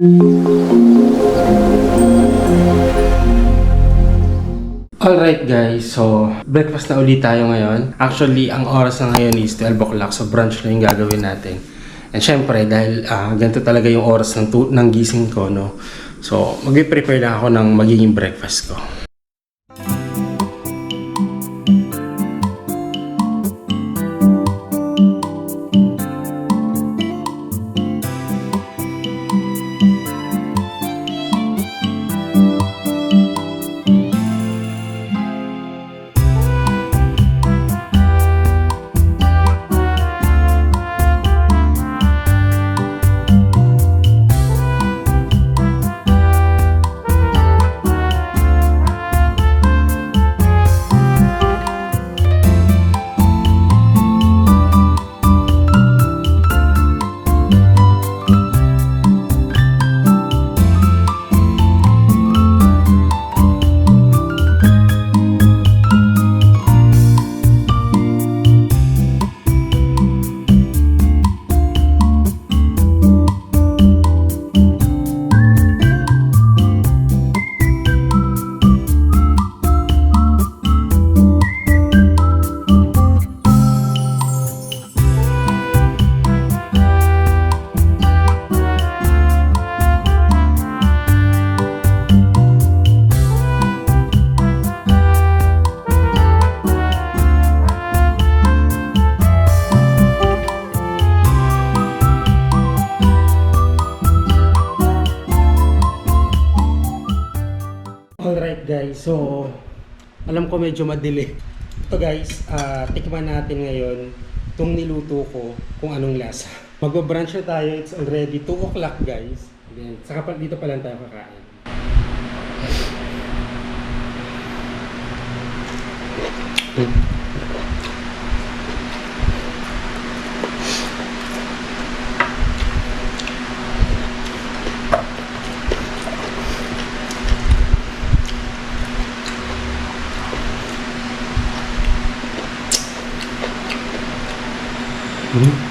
Alright guys, so breakfast na ulit tayo ngayon. Actually, ang oras na ngayon is 12 o'clock, so brunch na yung gagawin natin. And syempre, dahil ah, ganito talaga yung oras ng, ng gising ko, no? So, mag-prepare na ako ng magiging breakfast ko. Alright guys, so alam ko medyo madili. Ito guys, ah, tikman natin ngayon itong niluto ko kung anong lasa. Mag-brunch na tayo, it's already 2 o'clock guys. Then, saka pa, dito pa lang tayo kakain. Mm. Угу.